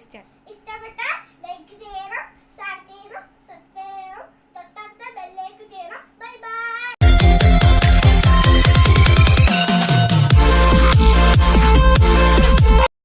പാകിസ്ഥാൻ ഇഷ്ടപ്പെട്ട ലൈക്ക് ചെയ്യണം.